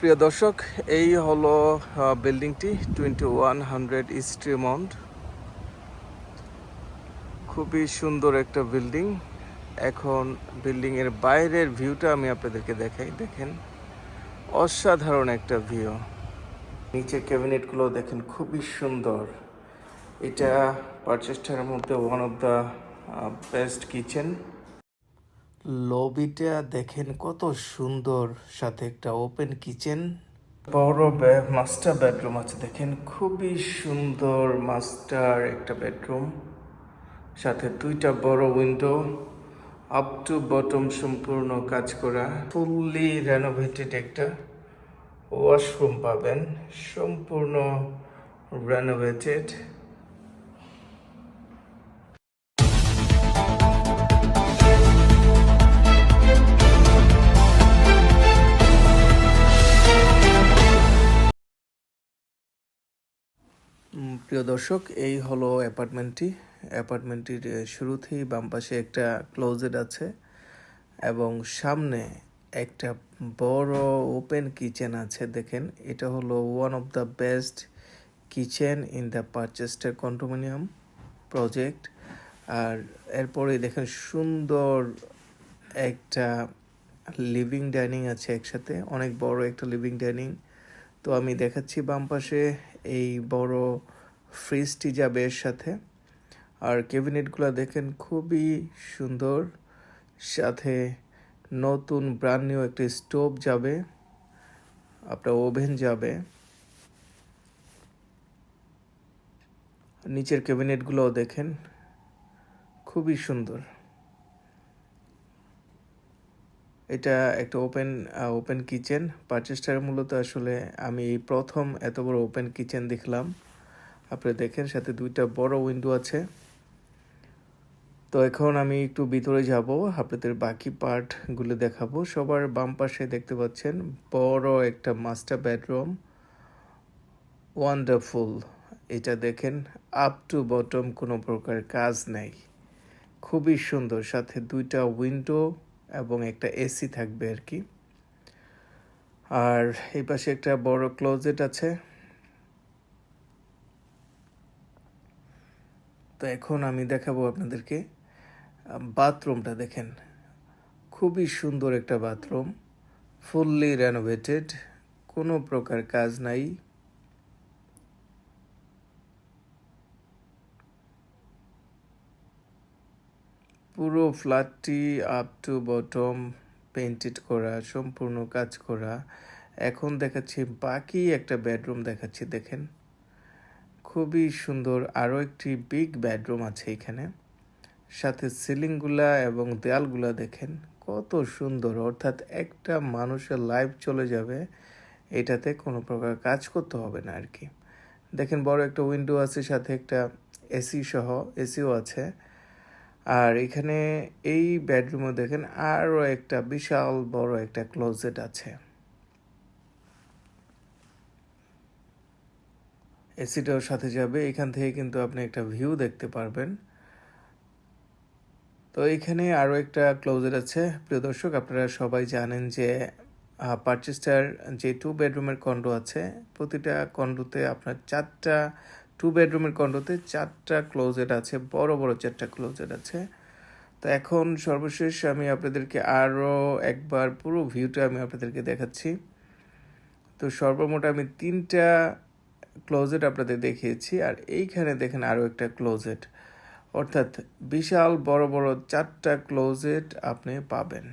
প্রিয় দর্শক, এই হলো বিল্ডিংটি টোয়েন্টি ওয়ান হান্ড্রেড স্ট্রিমন্ড খুবই সুন্দর একটা বিল্ডিং। এখন বিল্ডিং এর বাইরের ভিউটা আমি আপনাদেরকে দেখাই। দেখেন, অসাধারণ একটা ভিউ। নিচের ক্যাবিনেটগুলো দেখেন, খুবই সুন্দর। এটা পারচেস্টারের মধ্যে one of the best kitchen লবিটা দেখেন কত সুন্দর। সাথে একটা ওপেন কিচেন বড় মাস্টার বেডরুম আছে। দেখেন খুবই সুন্দর মাস্টার একটা বেডরুম সাথে দুইটা বড় উইন্ডো আপ টু বটম সম্পূর্ণ কাজ করা। ফুললি রেনোভেটেড একটা ওয়াশরুম পাবেন। সম্পূর্ণ রেনোভেটেড প্রিয় দর্শক, এই হলো অ্যাপার্টমেন্টটি। অ্যাপার্টমেন্টটির শুরুতেই বাম পাশে একটা ক্লোজেট আছে এবং সামনে একটা বড় ওপেন কিচেন আছে, দেখেন। এটা হলো one of the best kitchen in the Purchester condominium project আর এরপরে দেখেন সুন্দর একটা লিভিং ডাইনিং আছে একসাথে, অনেক বড় একটা লিভিং ডাইনিং তো আমি দেখাচ্ছি বাম পাশে এই বড় ফ্রিজটি যাবে এর সাথে। আর ক্যাবিনেটগুলো দেখেন খুবই সুন্দর। সাথে নতুন ব্রান্ড নিউ একটা স্টোভ যাবে। আপনার ওভেন যাবে। নিচের ক্যাবিনেটগুলোও দেখেন খুবই সুন্দর। এটা একটা ওপেন ওপেন কিচেন পারচেস্টার মূলত আসলে আমি প্রথম এত বড় ওপেন কিচেন দেখলাম। আপনি দেখেন, সাথে দুইটা বড় উইন্ডো আছে। তো এখন আমি একটু ভিতরে যাব, আপনাদের বাকি পার্টগুলো দেখাবো। সবার বাম পাশে দেখতে পাচ্ছেন, বড় একটা মাস্টার বেডরুম ওয়ান্ডারফুল এটা দেখেন আপ টু বটম কোনো প্রকার কাজ নেই। খুবই সুন্দর, সাথে দুইটা উইন্ডো এবং একটা এসি থাকবে আর কি। আর এই পাশে একটা বড় ক্লোজেট আছে। তো এখন আমি দেখাবো আপনাদেরকে বাথরুমটা দেখেন। খুবই সুন্দর একটা বাথরুম, ফুললি রেনোভেটেড কোনো প্রকার কাজ নাই। পুরো ফ্ল্যাটটি আপ টু বটম পেন্টেড করা, সম্পূর্ণ কাজ করা। এখন দেখাচ্ছি, বাকি একটা বেডরুম দেখাচ্ছি, দেখেন। খুবই সুন্দর, আরও একটি বিগ বেডরুম আছে এখানে। সাথে সিলিংগুলা এবং দেয়ালগুলা দেখেন, কত সুন্দর। অর্থাৎ একটা মানুষের লাইফ চলে যাবে, এটাতে কোনো প্রকার কাজ করতে হবে না আর কি। দেখেন, বড় একটা উইন্ডো আছে, সাথে একটা এসি সহ এসিও আছে। আর এখানে এই বেডরুমে দেখেন আরও একটা বিশাল বড় একটা ক্লোজেট আছে। এসিটাও সাথে যাবে, এখান থেকে কিন্তু আপনি একটা ভিউ দেখতে পারবেন। তো এখানে আরও একটা ক্লোজেট আছে। প্রিয় দর্শক, আপনারা সবাই জানেন যে পারচেস্টার যে টু বেডরুমের কন্ডো আছে, প্রতিটা কন্ডোতে আপনার চারটা টু বেডরুমের কন্ডোতে চারটা ক্লোজেট আছে, বড় বড় চারটা ক্লোজেট আছে। তো এখন সর্বশেষ আমি আপনাদেরকে আরও একবার পুরো ভিউটা আমি আপনাদেরকে দেখাচ্ছি। তো সর্বমোট আমি তিনটা ক্লোজেট আপনাদের দেখিয়েছি, আর এইখানে দেখেন আরও একটা ক্লোজেট অর্থাৎ বিশাল, বড় বড় চারটা ক্লোজেট আপনি পাবেন।